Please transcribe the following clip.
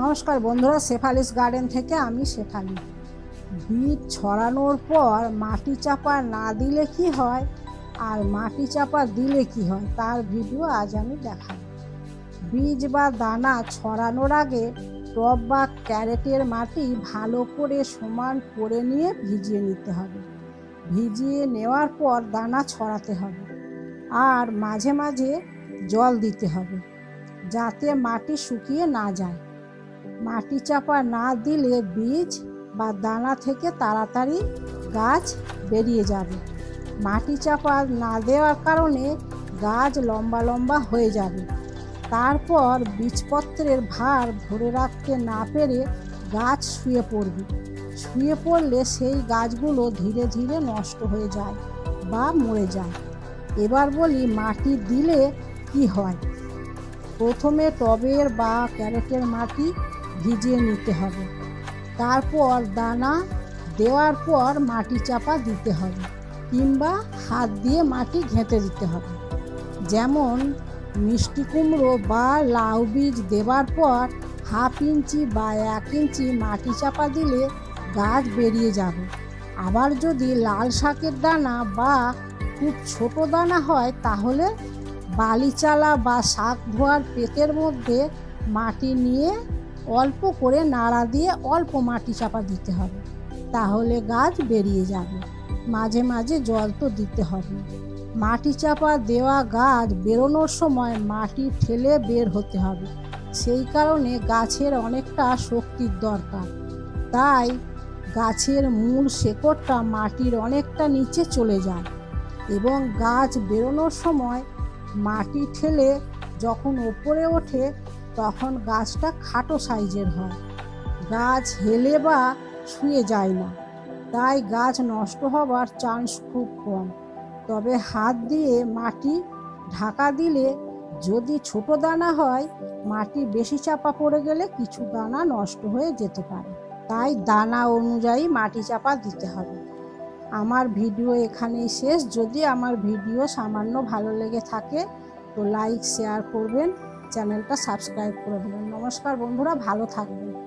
নমস্কার বন্ধুরা শেফালিস গার্ডেন থেকে আমি শেফালি। বীজ ছড়ানোর পর মাটি চাপা না দিলে কি হয় আর মাটি চাপা দিলে কি হয়, তার ভিডিও আজ আমি দেখাব। বীজ বা দানা ছড়ানোর আগে টব বা ক্যারেটের মাটি ভালো করে সমান করে নিয়ে ভিজিয়ে নিতে হবে। ভিজিয়ে নেওয়ার পর দানা ছড়াতে হবে আর মাঝে মাঝে জল দিতে হবে যাতে মাটি শুকিয়ে না যায়। মাটি চাপা না দিলে বীজ বা দানা থেকে তাড়াতাড়ি গাছ বেরিয়ে যাবে। মাটি চাপা না দেওয়ার কারণে গাছ লম্বা লম্বা হয়ে যাবে। তারপর বীজপত্রের ভার ধরে রাখতে না পেরে গাছ শুয়ে পড়বে। শুয়ে পড়লে সেই গাছগুলো ধীরে ধীরে নষ্ট হয়ে যায় বা মরে যায়। এবার বলি মাটি দিলে কি হয়? প্রথমে টবের বা ক্যারেটের মাটি ভিজিয়ে নিতে হবে। তারপর দানা দেওয়ার পর মাটি চাপা দিতে হবে কিংবা হাত দিয়ে মাটি ঘেঁটে দিতে হবে। যেমন মিষ্টি কুমড়ো বা লাউ বীজ দেবার পর হাফ ইঞ্চি বা এক ইঞ্চি মাটি চাপা দিলে গাছ বেরিয়ে যাবে। আবার যদি লাল শাকের দানা বা খুব ছোট দানা হয় তাহলে বালিচালা বা শাক ধোয়ার পেটের মধ্যে মাটি নিয়ে অল্প করে নাড়া দিয়ে অল্প মাটি চাপা দিতে হবে। তাহলে গাছ বেরিয়ে যাবে। মাঝে মাঝে জল তো দিতে হবে। মাটি চাপা দেওয়া গাছ বেরোনোর সময় মাটি ঠেলে বের হতে হবে। সেই কারণে গাছের অনেকটা শক্তির দরকার। তাই গাছের মূল শেকড়টা মাটির অনেকটা নিচে চলে যায় এবং গাছ বেরোনোর সময় মাটি ঠেলে যখন ওপরে ওঠে তখন গাছটা খাটো সাইজের হয়। গাছ হেলে বা শুয়ে যায় না। তাই গাছ নষ্ট হবার চান্স খুব কম। তবে হাত দিয়ে মাটি ঢাকা দিলে যদি ছোট দানা হয়, মাটি বেশি চাপা পড়ে গেলে কিছু দানা নষ্ট হয়ে যেতে পারে। তাই দানা অনুযায়ী মাটি চাপা দিতে হবে। আমার ভিডিও এখানেই শেষ। যদি আমার ভিডিও সামান্য ভালো লেগে থাকে, তো লাইক শেয়ার করবেন। চ্যানেলটা সাবস্ক্রাইব করে দেবেন। নমস্কার বন্ধুরা ভালো থাকবেন।